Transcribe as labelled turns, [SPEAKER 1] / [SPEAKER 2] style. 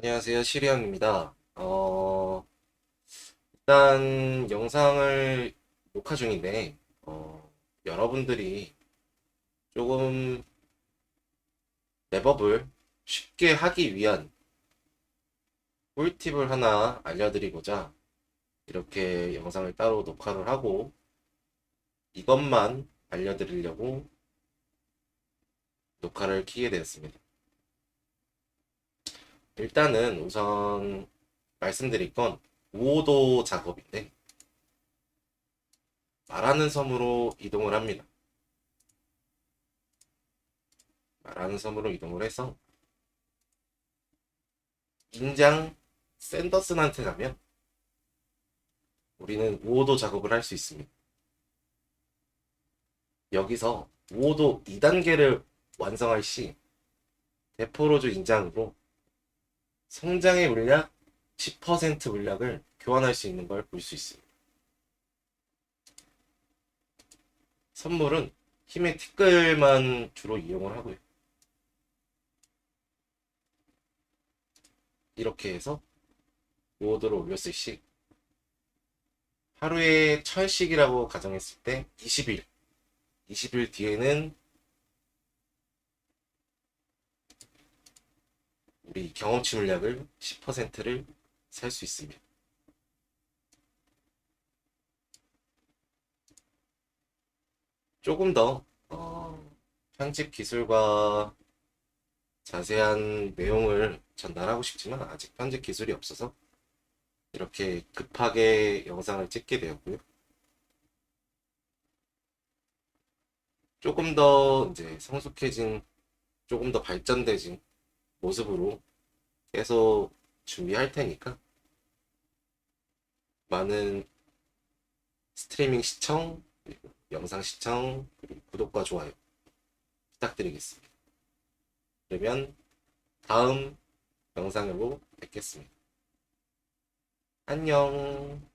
[SPEAKER 1] 안녕하세요. 시리형입니다. 어, 일단 영상을 녹화 중인데, 어, 여러분들이 조금 랩업을 쉽게 하기 위한 꿀팁을 하나 알려드리고자 이렇게 영상을 따로 녹화를 하고 이것만 알려드리려고 녹화를 키게 되었습니다. 일단은 우선 말씀드릴 건 5도 작업인데 말하는 섬으로 이동을 합니다. 말하는 섬으로 이동을 해서 인장 샌더슨한테 가면 우리는 5도 작업을 할 수 있습니다. 여기서 5도 2단계를 완성할 시 데포로즈 인장으로 성장의 물약 10% 물약을 교환할 수 있는 걸 볼 수 있습니다. 선물은 힘의 티끌만 주로 이용을 하고요. 이렇게 해서 모드로 올렸을 시 하루에 천씩이라고 가정했을 때 20일 20일 뒤에는 우리 경험치 물약을 10%를 살 수 있습니다. 조금 더 어, 편집 기술과 자세한 내용을 전달하고 싶지만 아직 편집 기술이 없어서 이렇게 급하게 영상을 찍게 되었고요. 조금 더 이제 성숙해진, 조금 더 발전되진 모습으로 계속 준비할 테니까 많은 스트리밍 시청, 그리고 영상 시청, 그리고 구독과 좋아요 부탁드리겠습니다. 그러면 다음 영상으로 뵙겠습니다. 안녕.